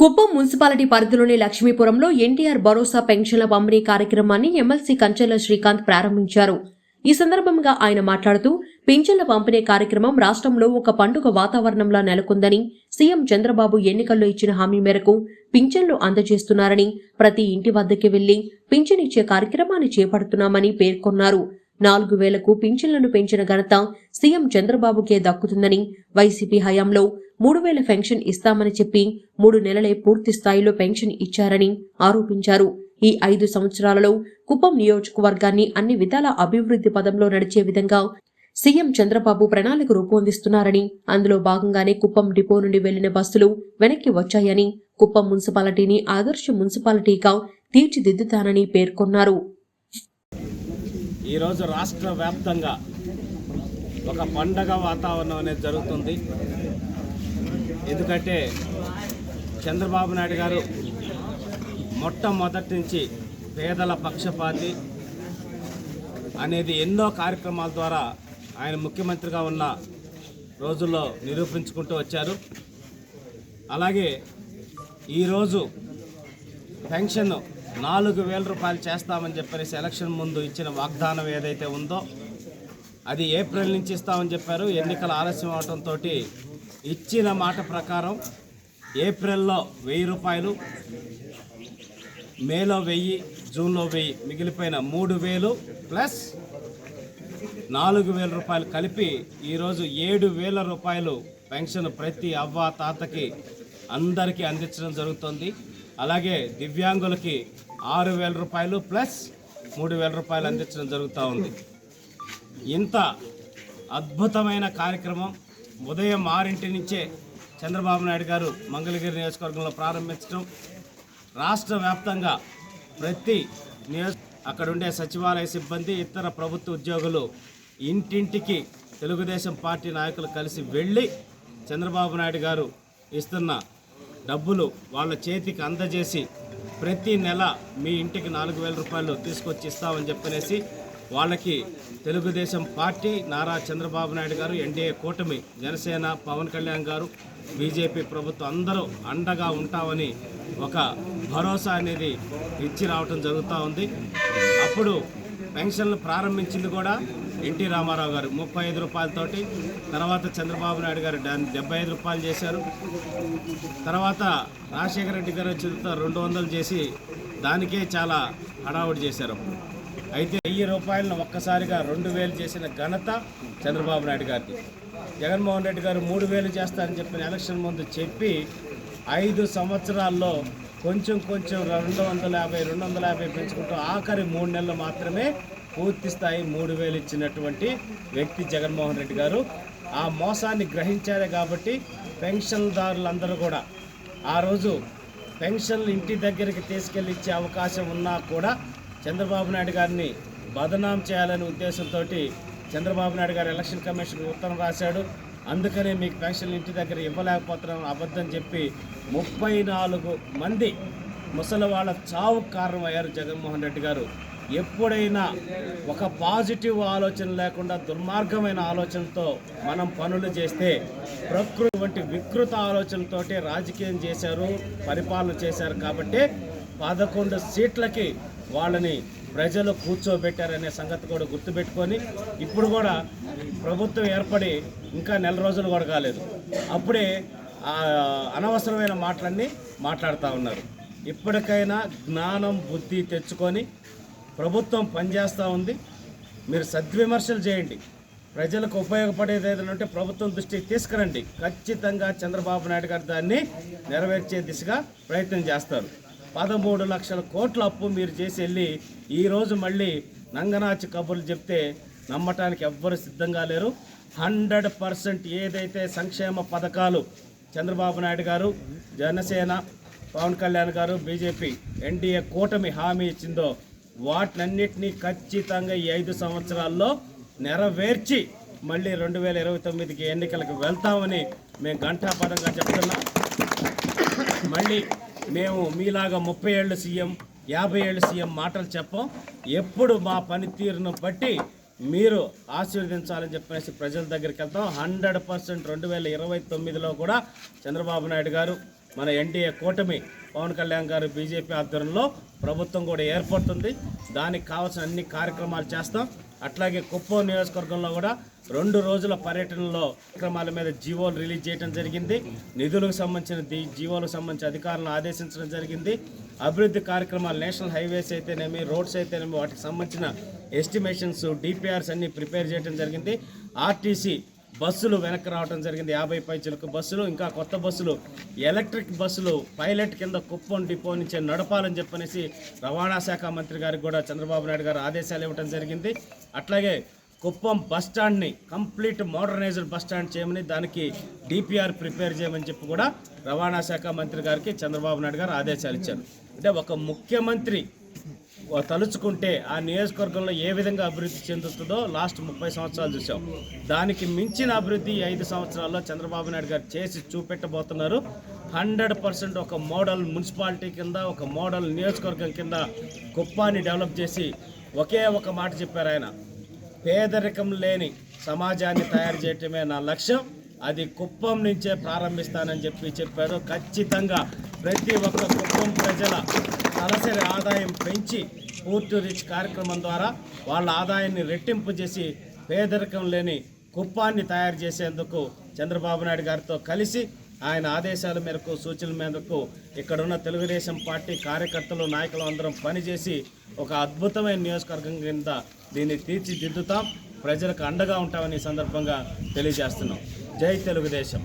Kuppam municipality పరిధిలోని లక్ష్మీపురంలో ఎన్టీఆర్ భరోసా పెన్షన్ల పంపిణీ కార్యక్రమాన్ని ఎమ్మెల్సీ కంచెల శ్రీకాంత్ ప్రారంభించారు. ఈ సందర్భంగా ఆయన మాట్లాడుతూ పింఛన్ల పంపిణీ కార్యక్రమం రాష్ట్రంలో ఒక పండుగ వాతావరణంలా నెలకొందని సీఎం చంద్రబాబు ఎన్నికల్లో ఇచ్చిన హామీ మేరకు పింఛన్లు అందజేస్తున్నారని ప్రతి ఇంటి వద్దకి వెళ్ళి పింఛన్ ఇచ్చే కార్యక్రమాన్ని చేపడుతున్నామని పేర్కొన్నారు. నాలుగు వేలకు పింఛన్లను పెంచిన ఘనత సీఎం చంద్రబాబుకే దక్కుతుందని వైసీపీ హయాంలో మూడు వేల పెన్షన్ ఇస్తామని చెప్పి మూడు నెలలే పూర్తి స్థాయిలో పెన్షన్ ఇచ్చారని ఆరోపించారు. ఈ ఐదు సంవత్సరాలలో కుప్పం నియోజకవర్గాన్ని అన్ని విధాల అభివృద్ధి పదంలో నడిచే విధంగా సీఎం చంద్రబాబు ప్రణాళిక రూపొందిస్తున్నారని అందులో భాగంగానే కుప్పం డిపో నుండి వెళ్ళిన బస్సులు వెనక్కి వచ్చాయని కుప్పం మున్సిపాలిటీని ఆదర్శ మున్సిపాలిటీగా తీర్చిదిద్దుతానని పేర్కొన్నారు. ఈరోజు రాష్ట్ర వ్యాప్తంగా ఒక పండగ వాతావరణం అనేది జరుగుతుంది. ఎందుకంటే చంద్రబాబు నాయుడు గారు మొట్టమొదటి నుంచి పేదల పక్షపాతి అనేది ఎన్నో కార్యక్రమాల ద్వారా ఆయన ముఖ్యమంత్రిగా ఉన్న రోజుల్లో నిరూపించుకుంటూ వచ్చారు. అలాగే ఈరోజు పెన్షన్ నాలుగు వేల రూపాయలు చేస్తామని చెప్పేసి ఎలక్షన్ ముందు ఇచ్చిన వాగ్దానం ఏదైతే ఉందో అది ఏప్రిల్ నుంచి ఇస్తామని చెప్పారు. ఎన్నికల ఆలస్యం అవడంతో ఇచ్చిన మాట ప్రకారం ఏప్రిల్లో వెయ్యి రూపాయలు మేలో వెయ్యి జూన్లో వెయ్యి మిగిలిపోయిన మూడు వేలు ప్లస్ నాలుగు వేల రూపాయలు కలిపి ఈరోజు ఏడు వేల రూపాయలు పెన్షన్ ప్రతి అవ్వ తాతకి అందరికీ అందించడం జరుగుతుంది. అలాగే దివ్యాంగులకి ఆరు వేల రూపాయలు ప్లస్ మూడు వేల రూపాయలు అందించడం జరుగుతూ ఉంది. ఇంత అద్భుతమైన కార్యక్రమం ఉదయం ఆరింటి నుంచే చంద్రబాబు నాయుడు గారు మంగళగిరి నియోజకవర్గంలో ప్రారంభించడం రాష్ట్ర వ్యాప్తంగా ప్రతి నియోజ అక్కడ ఉండే సచివాలయ సిబ్బంది ఇతర ప్రభుత్వ ఉద్యోగులు ఇంటింటికి తెలుగుదేశం పార్టీ నాయకులు కలిసి వెళ్ళి చంద్రబాబు నాయుడు గారు ఇస్తున్న డబ్బులు వాళ్ళ చేతికి అందజేసి ప్రతి నెల మీ ఇంటికి నాలుగు వేల రూపాయలు తీసుకొచ్చి ఇస్తామని చెప్పనేసి వాళ్ళకి తెలుగుదేశం పార్టీ నారా చంద్రబాబు నాయుడు గారు ఎన్డీఏ కూటమి జనసేన పవన్ కళ్యాణ్ గారు బీజేపీ ప్రభుత్వం అందరూ అండగా ఉంటామని ఒక భరోసా అనేది ఇచ్చి రావటం జరుగుతూ ఉంది. అప్పుడు పెన్షన్లు ప్రారంభించింది కూడా ఎన్టీ రామారావు గారు ముప్పై ఐదు రూపాయలతోటి తర్వాత చంద్రబాబు నాయుడు గారు డెబ్బై ఐదు రూపాయలు చేశారు. తర్వాత రాజశేఖర రెడ్డి గారు వచ్చిన రెండు వందలు చేసి దానికే చాలా హడావుడి చేశారు. అయితే వెయ్యి రూపాయలను ఒక్కసారిగా రెండు వేలు చేసిన ఘనత చంద్రబాబు నాయుడు గారికి జగన్మోహన్ రెడ్డి గారు మూడు వేలు చేస్తారని చెప్పిన ఎలక్షన్ ముందు చెప్పి ఐదు సంవత్సరాల్లో కొంచెం కొంచెం రెండు వందల యాభై రెండు వందల యాభై పెంచుకుంటూ ఆఖరి మూడు నెలలు మాత్రమే పూర్తి స్థాయి మూడు వేలు ఇచ్చినటువంటి వ్యక్తి జగన్మోహన్ రెడ్డి గారు. ఆ మోసాన్ని గ్రహించారే కాబట్టి పెన్షన్దారులందరూ కూడా ఆ రోజు పెన్షన్లు ఇంటి దగ్గరికి తీసుకెళ్ళి ఇచ్చే అవకాశం ఉన్నా కూడా చంద్రబాబు నాయుడు గారిని బదనాం చేయాలనే ఉద్దేశంతో చంద్రబాబు నాయుడు గారు ఎలక్షన్ కమిషన్కి ఉత్తరం రాశాడు. అందుకనే మీకు పెన్షన్లు ఇంటి దగ్గర ఇవ్వలేకపోతున్నాం అబద్ధం చెప్పి ముప్పై నాలుగు మంది ముసలి వాళ్ళ చావు కారణమయ్యారు జగన్మోహన్ రెడ్డి గారు. ఎప్పుడైనా ఒక పాజిటివ్ ఆలోచన లేకుండా దుర్మార్గమైన ఆలోచనతో మనం పనులు చేస్తే ప్రకృతి వంటి వికృత ఆలోచనతోటి రాజకీయం చేశారు పరిపాలన చేశారు కాబట్టి పదకొండు సీట్లకి వాళ్ళని ప్రజలు కూర్చోబెట్టారనే సంగతి కూడా గుర్తుపెట్టుకొని ఇప్పుడు కూడా ప్రభుత్వం ఏర్పడి ఇంకా నెల రోజులు కూడా కాలేదు. అప్పుడే అనవసరమైన మాటలన్నీ మాట్లాడుతూ ఉన్నారు. ఇప్పటికైనా జ్ఞానం బుద్ధి తెచ్చుకొని ప్రభుత్వం పనిచేస్తూ ఉంది. మీరు సద్విమర్శలు చేయండి. ప్రజలకు ఉపయోగపడేది ఏదైనా ఉంటే ప్రభుత్వం దృష్టికి తీసుకురండి. ఖచ్చితంగా చంద్రబాబు నాయుడు గారు దాన్ని నెరవేర్చే దిశగా ప్రయత్నం చేస్తారు. పదమూడు లక్షల కోట్ల అప్పు మీరు చేసి వెళ్ళి ఈరోజు మళ్ళీ నంగనాచి కబుర్లు చెప్తే నమ్మటానికి ఎవ్వరు సిద్ధంగా లేరు. హండ్రెడ్ పర్సెంట్ ఏదైతే సంక్షేమ పథకాలు చంద్రబాబు నాయుడు గారు జనసేన పవన్ కళ్యాణ్ గారు బీజేపీ ఎన్డీఏ కూటమి హామీ ఇచ్చిందో వాటినన్నిటినీ ఖచ్చితంగా ఈ ఐదు సంవత్సరాల్లో నెరవేర్చి మళ్ళీ రెండు వేల ఇరవై తొమ్మిదికి ఎన్నికలకు వెళ్తామని మేము ఘంటాపదంగా చెప్తున్నాం. మళ్ళీ మేము మీలాగా ముప్పై ఏళ్ళు సీఎం యాభై ఏళ్ళు సీఎం మాటలు చెప్పం. ఎప్పుడు మా పనితీరును బట్టి మీరు ఆశీర్వదించాలని చెప్పేసి ప్రజల దగ్గరికి వెళ్తాం. హండ్రెడ్ పర్సెంట్ రెండు వేల ఇరవై తొమ్మిదిలో కూడా చంద్రబాబు నాయుడు గారు మన ఎన్డీఏ కూటమి పవన్ కళ్యాణ్ గారు బీజేపీ ఆధ్వర్యంలో ప్రభుత్వం కూడా ఏర్పడుతుంది. దానికి కావాల్సిన అన్ని కార్యక్రమాలు చేస్తాం. అట్లాగే కుప్పం నియోజకవర్గంలో కూడా రెండు రోజుల పర్యటనలో కార్యక్రమాల మీద జీవోలు రిలీజ్ చేయడం జరిగింది. నిధులకు సంబంధించిన జీవోలకు సంబంధించి అధికారులను ఆదేశించడం జరిగింది. అభివృద్ధి కార్యక్రమాలు నేషనల్ హైవేస్ అయితేనేమి రోడ్స్ అయితేనేమి వాటికి సంబంధించిన ఎస్టిమేషన్స్ డిపిఆర్స్ అన్ని ప్రిపేర్ చేయడం జరిగింది. ఆర్టీసీ బస్సులు వెనక్కి రావడం జరిగింది. యాభై పైచలకు బస్సులు ఇంకా కొత్త బస్సులు ఎలక్ట్రిక్ బస్సులు పైలట్ కింద కుప్పం డిపో నుంచి నడపాలని చెప్పనేసి రవాణా శాఖ మంత్రి గారికి కూడా చంద్రబాబు నాయుడు గారు ఆదేశాలు ఇవ్వడం జరిగింది. అట్లాగే కుప్పం బస్ స్టాండ్ని కంప్లీట్ మోడర్నైజ్డ్ బస్ స్టాండ్ చేయమని దానికి డిపిఆర్ ప్రిపేర్ చేయమని చెప్పి కూడా రవాణా శాఖ మంత్రి గారికి చంద్రబాబు నాయుడు గారు ఆదేశాలు ఇచ్చారు. అంటే ఒక ముఖ్యమంత్రి తలుచుకుంటే ఆ నియోజకవర్గంలో ఏ విధంగా అభివృద్ధి చెందుతుందో లాస్ట్ ముప్పై సంవత్సరాలు చూసాం. దానికి మించిన అభివృద్ధి ఐదు సంవత్సరాల్లో చంద్రబాబు నాయుడు గారు చేసి చూపెట్టబోతున్నారు. హండ్రెడ్ పర్సెంట్ ఒక మోడల్ మున్సిపాలిటీ కింద ఒక మోడల్ నియోజకవర్గం కింద కుప్పాన్ని డెవలప్ చేసి ఒకే ఒక మాట చెప్పారు ఆయన. పేదరికం లేని సమాజాన్ని తయారు చేయటమే నా లక్ష్యం. అది కుప్పం నుంచే ప్రారంభిస్తానని చెప్పి చెప్పారు. ఖచ్చితంగా ప్రతి ఒక్క కుప్పం ప్రజల తలసరి ఆదాయం పెంచి పూర్తి రిచ్ కార్యక్రమం ద్వారా వాళ్ళ ఆదాయాన్ని రెట్టింపు చేసి పేదరికం లేని కుప్పాన్ని తయారు చేసేందుకు చంద్రబాబు నాయుడు గారితో కలిసి ఆయన ఆదేశాల మేరకు సూచనల మేరకు ఇక్కడున్న తెలుగుదేశం పార్టీ కార్యకర్తలు నాయకులు అందరం పనిచేసి ఒక అద్భుతమైన నియోజకవర్గం కింద దీన్ని తీర్చిదిద్దుతాం. ప్రజలకు అండగా ఉంటామని సందర్భంగా తెలియజేస్తున్నాం. జై తెలుగుదేశం.